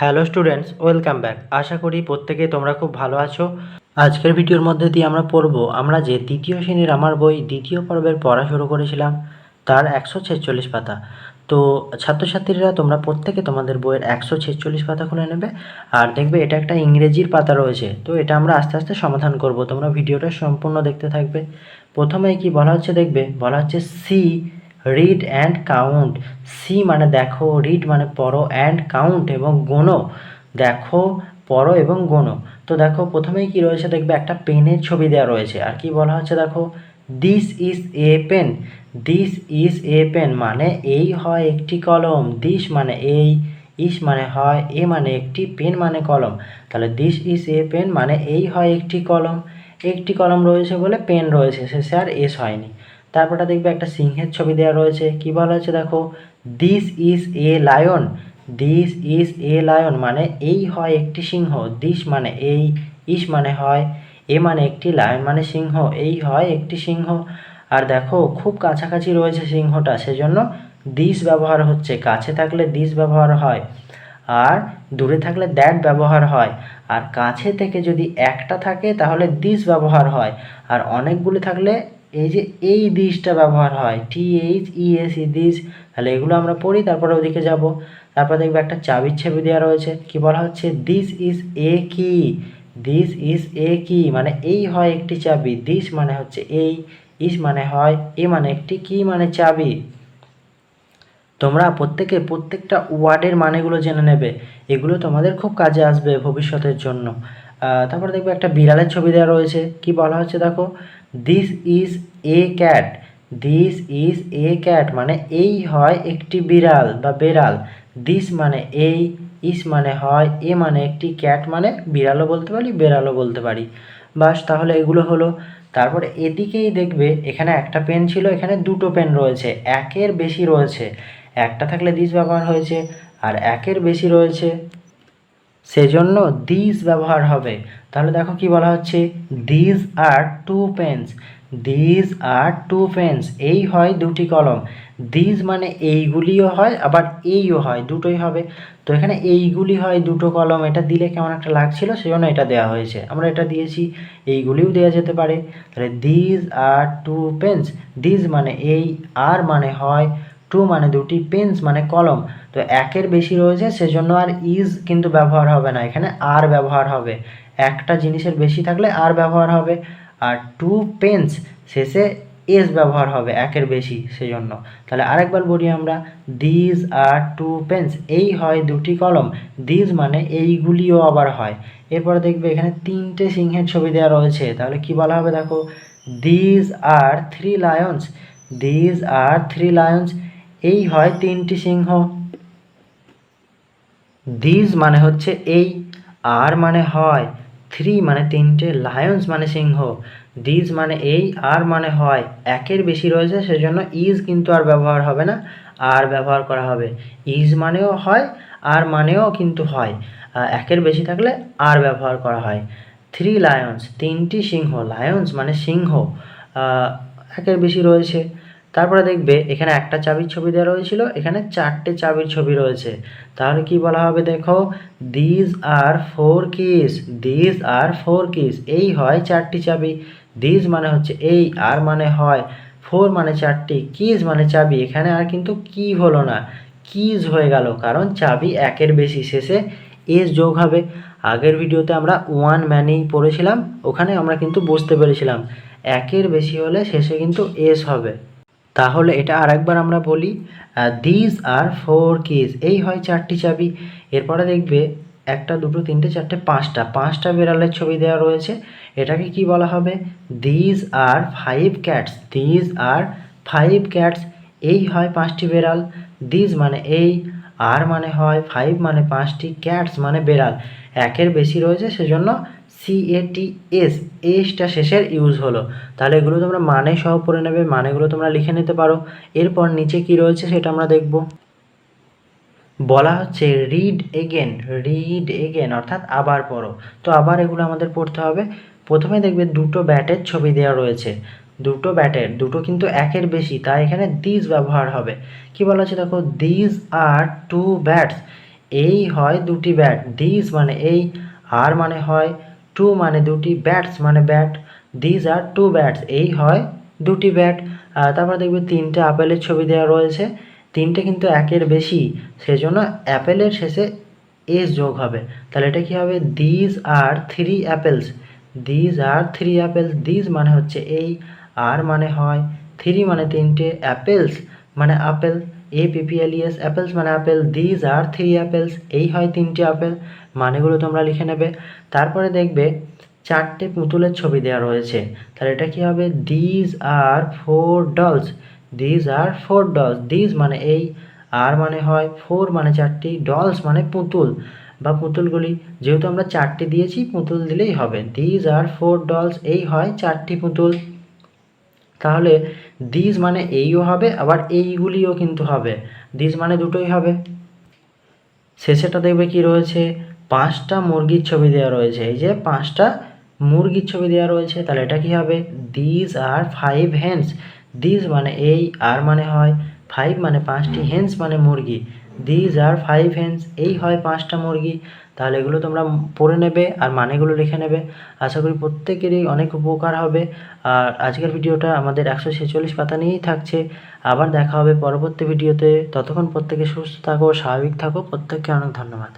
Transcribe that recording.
Hello students, welcome back. আশা করি প্রত্যেকে তোমরা খুব ভালো আছো। আজকের ভিডিওর মধ্যে দিয়ে আমরা পড়ব, আমরা যে দ্বিতীয় শ্রেণির আমার বই দ্বিতীয় পর্বের পড়া শুরু করেছিলাম, তার একশো ছেচল্লিশ পাতা। তো ছাত্রছাত্রীরা, তোমরা প্রত্যেকে তোমাদের বইয়ের একশো ছেচল্লিশ পাতা খুলে নেবে, আর দেখবে এটা একটা ইংরেজির পাতা রয়েছে। তো এটা আমরা আস্তে আস্তে সমাধান করব, তোমরা ভিডিওটা সম্পূর্ণ দেখতে থাকবে। প্রথমে কি বলা হচ্ছে দেখবে? বলা হচ্ছে see read and count see মানে দেখো রিড মানে পড়ো অ্যান্ড কাউন্ট এবং গোনো। দেখো, পড়ো এবং গোনো। তো দেখো, প্রথমেই কি রয়েছে দেখবে, একটা পেনের ছবি দেওয়া রয়েছে। আর কি বলা হচ্ছে দেখো this is a pen this is a pen মানে এই হয় একটি কলম। দিস মানে এই ইস মানে হয় এ মানে একটি পেন মানে কলম। তাহলে দিস ইজ এ পেন মানে এই হয় একটি কলম। একটি কলম রয়েছে বলে পেন রয়েছে। শেষে আর এস হয়নি। তারপরটা দেখবে একটা সিংহের ছবি দেওয়া রয়েছে। কি বলা হয়েছে দেখো? This is a lion this is a lion মানে এই হয় একটি সিংহ। দিস মানে এই। ইস মানে হয়। এ মানে একটি লায়ন মানে সিংহ। এই হয় একটি সিংহ। আর দেখো, খুব কাছাকাছি রয়েছে সিংহটা, সেজন্য দিস ব্যবহার হচ্ছে। কাছে থাকলে দিস ব্যবহার হয়। আর দূরে থাকলে দ্যাট ব্যবহার হয়। আর কাছে থেকে যদি একটা থাকে, তাহলে দিস ব্যবহার হয়। আর অনেকগুলি থাকলে এই যে এই দিসটা ব্যবহার হয় T H E S E this তাহলে এগুলো আমরা পড়ি, তারপরে ওদিকে যাব। তারপর দেখবে একটা চাবির ছবি দেওয়া রয়েছে, কি বলা হচ্ছে? দিস ইজ এ কি দিস ইজ এ কি মানে এই হয় একটি চাবি দিস মানে হচ্ছে এই ইস মানে হয় এ মানে একটি কি মানে চাবি। তোমরা প্রত্যেকে প্রত্যেকটা ওয়ার্ডের মানেগুলো জেনে নেবে, এগুলো তোমাদের খুব কাজে আসবে ভবিষ্যতের জন্য। তারপরে দেখবে একটা বিড়ালের ছবি দেওয়া রয়েছে। কি বলা হচ্ছে দেখো? This is a cat this is a cat মানে এই হয় একটি বিড়াল বা বেড়াল। দিস মানে এই ইস মানে হয়, এ মানে একটি ক্যাট মানে বিড়ালও বলতে পারি, বেড়ালও বলতে পারি। বাস, তাহলে এগুলো হলো। তারপরে এদিকেই দেখবে এখানে একটা পেন ছিল, এখানে দুটো পেন রয়েছে। একের বেশি রয়েছে। একটা থাকলে দিস ব্যবহার হয়েছে, আর একের বেশি রয়েছে। সেজন্য দিস ব্যবহার হবে। তাহলে দেখো কি বলা হচ্ছে? This are two pens this are two pens এই হয় দুটি কলম। দিস মানে এইগুলিও হয়, আবার এইও হয়। দুটোই হবে। তো এখানে এইগুলি হয় দুটো কলম। এটা দিলে কেমন একটা লাগছিল? সেজন্য এটা দেওয়া হয়েছে। আমরা এটা দিয়েছি। এইগুলিও দেওয়া যেতে পারে। তাহলে this are two pens this মানে এই, আর মানে হয়। টু মানে দুটি পেন্স মানে কলম। তো একের বেশি রয়েছে, সেজন্য আর ইজ কিন্তু ব্যবহার হবে না। এখানে আর ব্যবহার হবে। একটা জিনিসের বেশি থাকলে আর ব্যবহার হবে। আর টু পেন্স শেষে এস ব্যবহার হবে, একের বেশি, সেজন্য। তাহলে আরেকবার বলি আমরা দিজ আর টু পেন্স এই হয় দুটি কলম। দিজ মানে এইগুলিও আবার হয়। এরপরে দেখবে এখানে তিনটে সিংহের ছবি দেওয়া রয়েছে। তাহলে কি বলা হবে দেখো? These are three lions these are three lions এই হয় তিনটি সিংহ। দিস মানে হচ্ছে এই, আর মানে হয় থ্রি মানে তিনটে লায়ন্স মানে সিংহ। দিস মানে এই, আর মানে হয়, একের বেশি রয়েছে, সেজন্য ইজ কিন্তু আর ব্যবহার হবে না, আর ব্যবহার করা হবে। ইজ মানেও হয়, আর মানেও কিন্তু হয়। একের বেশি থাকলে আর ব্যবহার করা হয়। থ্রি লায়ন্স তিনটি সিংহ লায়ন্স মানে সিংহ। একের বেশি রয়েছে। তারপরে দেখবে এখানে একটা চাবির ছবি দেওয়া রয়েছিল, এখানে চারটে চাবির ছবি রয়েছে। তাহলে কি বলা হবে দেখো? This are four kiss this are four kiss এই হয় চারটি চাবি। দিস মানে হচ্ছে এই, আর মানে হয়। ফোর মানে চারটি কিজ মানে চাবি। এখানে আর কিন্তু কি হলো না কিজ হয়ে গেল, কারণ চাবি একের বেশি, শেষে এস যোগ হবে। আগের ভিডিওতে আমরা ওয়ান ম্যানেই পড়েছিলাম, ওখানে আমরা কিন্তু বুঝতে পেরেছিলাম, একের বেশি হলে শেষে কিন্তু এস হবে। তাহলে এটা আরেকবার আমরা বলি দিজ আর ফোর কিজ এই হয় চারটি চাবি। এরপরে দেখবে একটা, দুটো, তিনটে, চারটে, পাঁচটা। পাঁচটা বিড়ালের ছবি দেওয়া রয়েছে। এটাকে কি বলা হবে? These are five cats these are five cats এই হয় পাঁচটি বেড়াল। দিজ মানে এই, আর মানে হয়। ফাইভ মানে পাঁচটি ক্যাটস মানে বেড়াল। একের বেশি রয়েছে, সেজন্য সি এ টি এস এসটা শেষের ইউজ হলো। তাহলে এগুলো তোমরা মানে সহ পড়ে নেবে, মানেগুলো তোমরা লিখে নিতে পারো। এরপর নিচে কি রয়েছে সেটা আমরা দেখব। বলা হচ্ছে রিড এগেন রিড এগেন অর্থাৎ আবার পড়ো। তো আবার এগুলো আমাদের পড়তে হবে। প্রথমে দেখবে দুটো ব্যাটের ছবি দেওয়া রয়েছে। দুটো ব্যাটের, দুটো কিন্তু একের বেশি, তাই এখানে দিস ব্যবহার হবে। কি বলা হচ্ছে দেখো? দিস আর টু ব্যাটস এই হয় দুটি ব্যাট দিস মানে এই, আর মানে হয় টু মানে দুটি ব্যাটস মানে bat these are two bats এই হয় দুটি ব্যাট তারপর দেখবে তিনটে আপেলের ছবি দেওয়া রয়েছে, তিনটে কিন্তু একের বেশি, সেজন্য অ্যাপেলের শেষে এস যোগ হবে। তাহলে এটা কি হবে? These are three apples these are three apples these মানে হচ্ছে এই, আর মানে হয় থ্রি মানে তিনটে অ্যাপেলস মানে আপেল। এ পিপিএলইএস অ্যাপেলস মানে apple these are three apples এই হয় তিনটে আপেল মানেগুলো তোমরা লিখে নেবে। তারপরে দেখবে চারটে পুতুলের ছবি দেওয়া রয়েছে। তাহলে এটা কি হবে? These are four dolls these are four dolls these মানে এই, আর মানে হয় ফোর মানে চারটি ডলস মানে পুতুল। বা পুতুলগুলি, যেহেতু আমরা চারটি দিয়েছি, পুতুল দিলেই হবে। দিজ আর ফোর ডলস এই হয় চারটি পুতুল। তাহলে দিজ মানে এইও হবে, আবার এইগুলিও কিন্তু হবে। দিজ মানে দুটোই হবে। শেষেটা দেখবে কি রয়েছে? পাঁচটা মুরগির ছবি দেওয়া রয়েছে। এই যে পাঁচটা মুরগির ছবি দেওয়া রয়েছে, তাহলে এটা কি হবে? These are five hens these মানে এই, আর মানে হয় ফাইভ মানে পাঁচটি হেন্স মানে মুরগি। দিজ আর ফাইভ হেন্স এই হয় পাঁচটা মুরগি। তাহলে এগুলো তোমরা পড়ে নেবে আর মানেগুলো লিখে নেবে। আশা করি প্রত্যেকেরই অনেক উপকার হবে। আর আজকের ভিডিওটা আমাদের একশো ছেচল্লিশ পাতা নিয়েই থাকছে। আবার দেখা হবে পরবর্তী ভিডিওতে। ততক্ষণ প্রত্যেকে সুস্থ থাকো, স্বাভাবিক থাকো। প্রত্যেককে অনেক ধন্যবাদ।